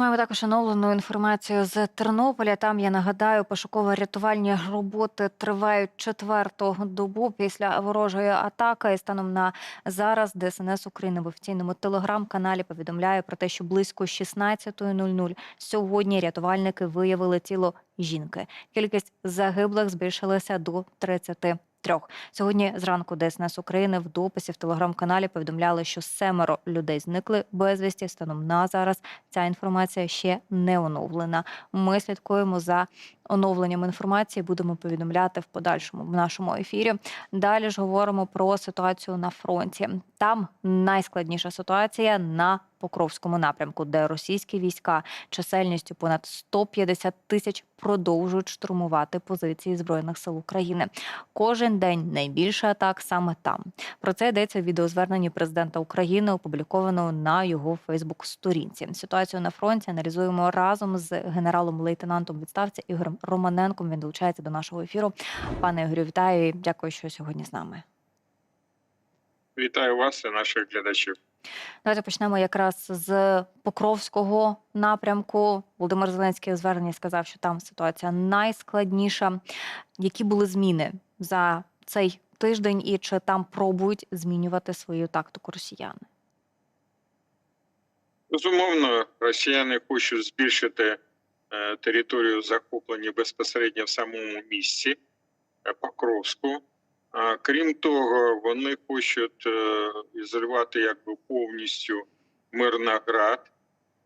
Маємо також оновлену інформацію з Тернополя. Там я нагадаю, пошуково-рятувальні роботи тривають четверту добу після ворожої атаки. І станом на зараз ДСНС України в офіційному телеграм-каналі повідомляє про те, що близько 16.00 сьогодні рятувальники виявили тіло жінки. Кількість загиблих збільшилася до 33. Сьогодні зранку ДСНС України в дописі в телеграм-каналі повідомляли, що семеро людей зникли безвісті. Станом на зараз ця інформація ще не оновлена. Ми слідкуємо за оновленням інформації. Будемо повідомляти в подальшому в нашому ефірі. Далі ж говоримо про ситуацію на фронті. Там найскладніша ситуація на Покровському напрямку, де російські війська чисельністю понад 150 тисяч продовжують штурмувати позиції збройних сил України. Кожен день найбільше атак саме там. Про це йдеться в відеозверненні президента України, опублікованого на його Фейсбук-сторінці. Ситуацію на фронті аналізуємо разом з генералом-лейтенантом відставці Ігорем Романенком. Він долучається до нашого ефіру. Пане Ігорю, вітаю дякую, що сьогодні з нами. Вітаю вас і наших глядачів. Давайте почнемо якраз з Покровського напрямку. Володимир Зеленський у зверненні сказав, що там ситуація найскладніша. Які були зміни за цей тиждень, і чи там пробують змінювати свою тактику росіяни? Безумовно, росіяни хочуть збільшити е, територію захоплення безпосередньо в самому місці е, Покровську. А крім того, вони хочуть е, ізолювати якби повністю Мирноград.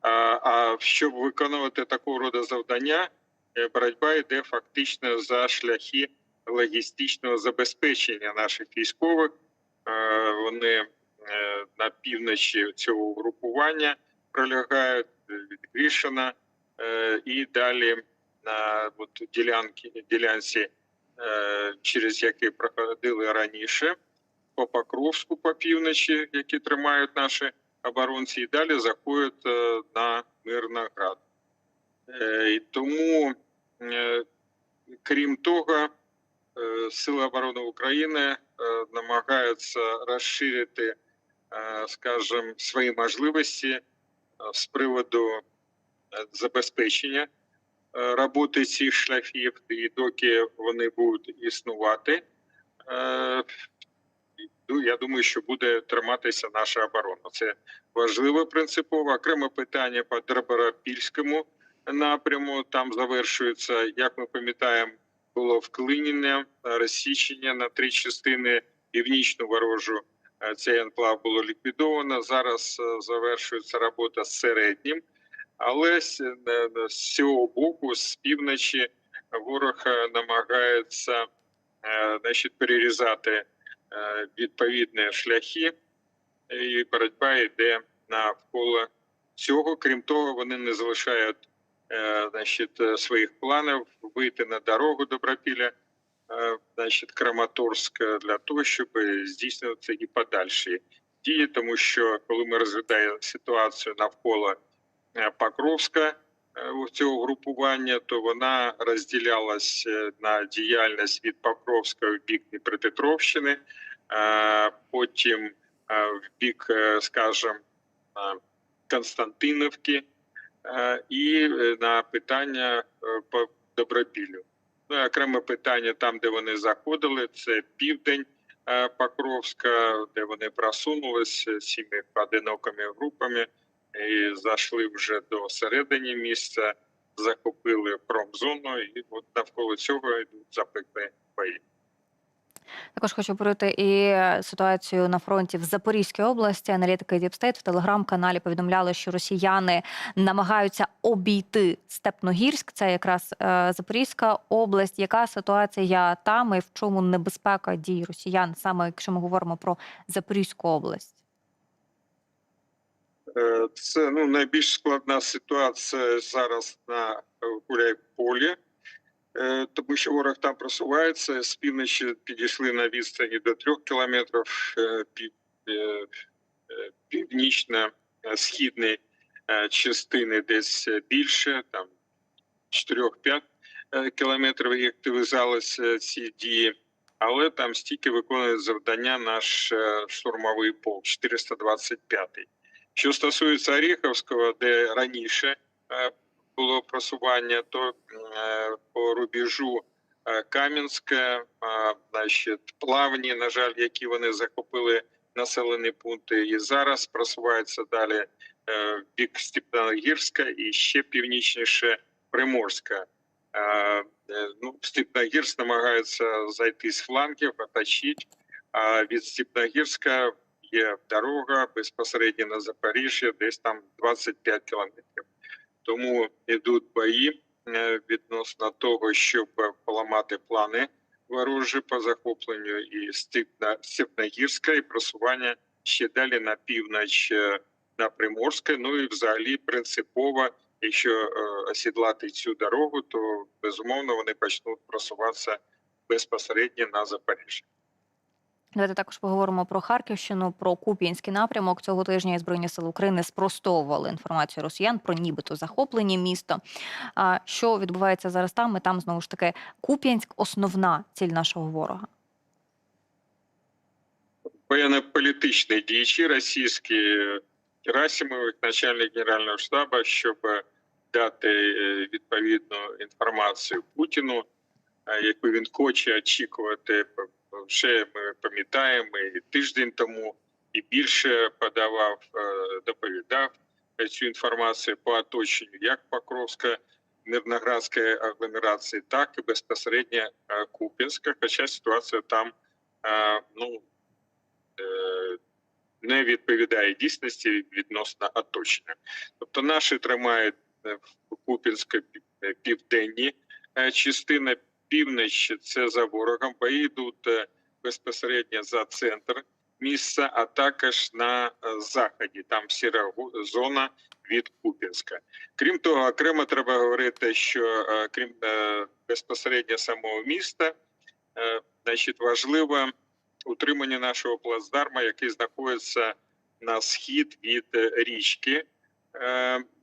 А, а щоб виконувати такого роду завдання, е, боротьба йде фактично за шляхи логістичного забезпечення наших військових. Е, Вони на півночі цього групування пролягають від Грішина і далі на от, ділянки, ділянці, через які проходили раніше, по Покровську по півночі, які тримають наші оборонці, і далі заходять е, на Мирноград. Е, І тому, е, крім того, е, Сили оборони України е, намагаються розширити, е, скажімо, свої можливості е, з приводу е, забезпечення е, роботи цих шляхів, і доки вони будуть існувати, е, я думаю, що буде триматися наша оборона. Це важливо принципово. Окреме питання по Драбарапільському напряму. Там завершується, як ми пам'ятаємо, було вклинення, е, розсічення на три частини північну ворожу. Е, Цей анклав було ліквідовано. Зараз е, завершується робота з середнім, але з е, е, з цього боку, з півночі, ворог е, намагається е, значить, перерізати е, відповідні шляхи, і боротьба йде навколо цього. Крім того, вони не залишають е, значить, е, своїх планів вийти на дорогу Добропілля, е, значить, Краматорськ е, для того, щоб здійснювати і подальші дії, тому що коли ми розглядаємо ситуацію навколо е, Покровська е, цього групування, то вона розділялась е, на діяльність від Покровська в бік Дніпропетровщини, е, потім е, в бік, е, скажімо, е, Константиновки е, і е, на питання е, по Добропіллю. Ну, окреме питання там, де вони заходили, це південь е, Покровська, де вони просунулися цими поодинокими групами і зайшли вже до середини місця, захопили промзону, і от навколо цього йдуть запеклі бої. Також хочу порити і ситуацію на фронті в Запорізькій області. Аналітики Діпстейт в телеграм-каналі повідомляли, що росіяни намагаються обійти Степногірськ. Це якраз е, Запорізька область. Яка ситуація там і в чому небезпека дій росіян, саме якщо ми говоримо про Запорізьку область? Е, Це ну найбільш складна ситуація зараз на Гуляйполі, е, тому що ворог там просувається. З півночі підійшли на відстані до трьох кілометрів. е, е, е, Північно-східні е, частини десь більше, там 4-5 е, кілометрів і активізалися ці дії. Але там стільки виконує завдання наш е, штурмовий полк 425-й. Що стосується Оріховського, де раніше е, було просування, то е, по рубежу е, Кам'янське, значить, плавні, на жаль, які вони захопили населені пункти, і зараз просувається далі в бік Степногірська і ще північніше Приморська. Ну, Степногірськ намагається зайти з флангів, оточити, а від Степногірська є дорога безпосередньо на Запоріжжя, десь там 25 кілометрів. Тому йдуть бої е, відносно того, щоб поламати плани ворожі по захопленню і Степногірська, і просування ще далі на північ е, на Приморське. Ну і взагалі принципово, якщо е, осідлати цю дорогу, то безумовно вони почнуть просуватися безпосередньо на Запоріжжя. Давайте також поговоримо про Харківщину, про Куп'янський напрямок. Цього тижня Збройні сили України спростовували інформацію росіян про нібито захоплені місто. А що відбувається зараз там? І там знову ж таки Куп'янськ основна ціль нашого ворога. воєнно-політичні діячі російські Герасимов, начальник генерального штабу, щоб дати е, відповідну інформацію Путіну, е, яку він хоче очікувати. Вже ми пам'ятаємо і тиждень тому і більше подавав, е, доповідав цю інформацію по оточенню як Покровська, Мирноградської агломерації, так і безпосередньо е, Куп'янська. Хоча ситуація там е, ну не відповідає дійсності відносно оточення. Тобто наші тримають в Купінську пів- південні частини, північ це за ворогом, бої йдуть безпосередньо за центр міста, а також на е, заході. Там сіра зона від Купінська. Крім того, окремо треба говорити, що е, крім е, безпосередньо самого міста, значить, важливо утримання нашого плацдарма, який знаходиться на схід від річки.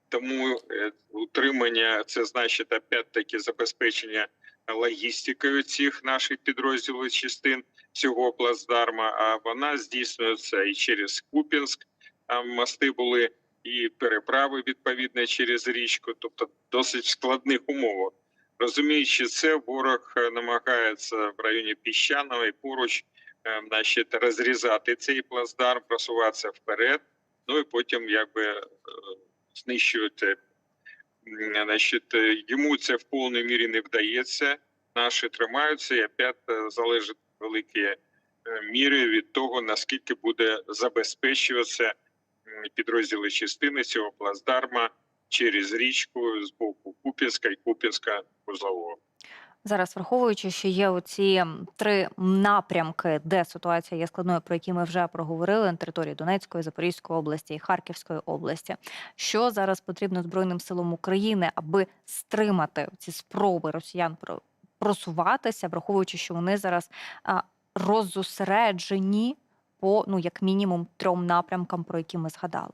Тому утримання це значить опять-таки забезпечення логістикою цих наших підрозділів частин цього плацдарма. А вона здійснюється і через Куп'янськ. Там мости були і переправи відповідно через річку, тобто досить складних умовах. Розуміючи це, ворог е, намагається в районі піщаного і поруч е, значить, розрізати цей плацдарм, просуватися вперед, ну і потім якби е, знищувати. Значить, йому це в повній мірі не вдається. Наші тримаються, і опять залежить великі е, міри від того, наскільки буде забезпечуватися підрозділи частини цього плацдарма через річку з боку Куп'янська і Куп'янська вузлового. Зараз враховуючи, що є оці три напрямки, де ситуація є складною, про які ми вже проговорили на території Донецької, Запорізької області і Харківської області. Що зараз потрібно Збройним силам України, аби стримати ці спроби росіян просуватися, враховуючи, що вони зараз роззосереджені по ну як мінімум трьом напрямкам, про які ми згадали.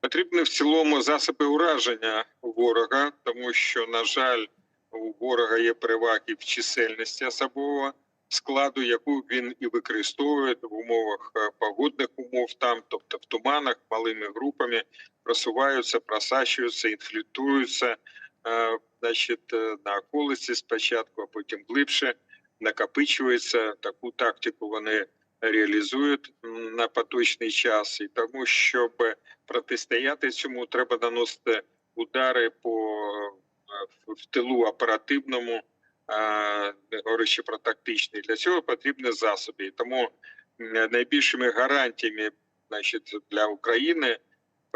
Потрібні в цілому засоби ураження ворога, тому що, на жаль, у ворога є переваги в чисельності особового складу, яку він і використовує в умовах е, погодних умов, там, тобто в туманах, малими групами просуваються, просачуються, інфільтруються, е, значить, е, на околиці спочатку, а потім глибше накопичується. Таку тактику вони реалізують на поточний час, і тому, щоб протистояти цьому, треба наносити удари по е, в тилу оперативному, говорячи про тактичний. Для цього потрібні засоби. Тому найбільшими гарантіями значить, для України,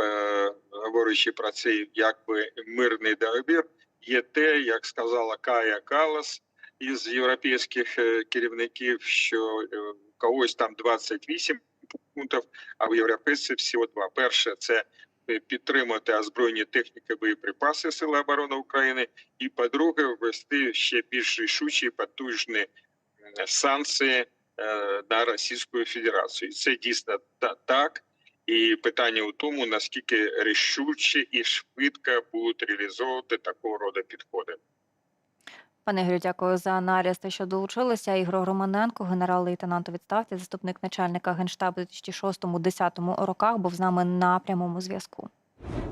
е, говорячи про цей якби мирний договір, є те, як сказала Кая Калас із європейських е, керівників, що е, когось там 28 пунктів, а в європейців всього два. Перше це е, підтримати озброєні техніки, боєприпаси Сили оборони України, і по-друге, ввести ще більш рішучі потужні санкції на Російську Федерацію. Це дійсно та- так. І питання у тому, наскільки рішуче і швидко будуть реалізовувати такого роду підходи. Пане Ігорю, дякую за аналіз. Те, що долучилися. Ігор Романенко, генерал-лейтенант у відставці, заступник начальника генштабу у 2006-2010 роках, був з нами на прямому зв'язку.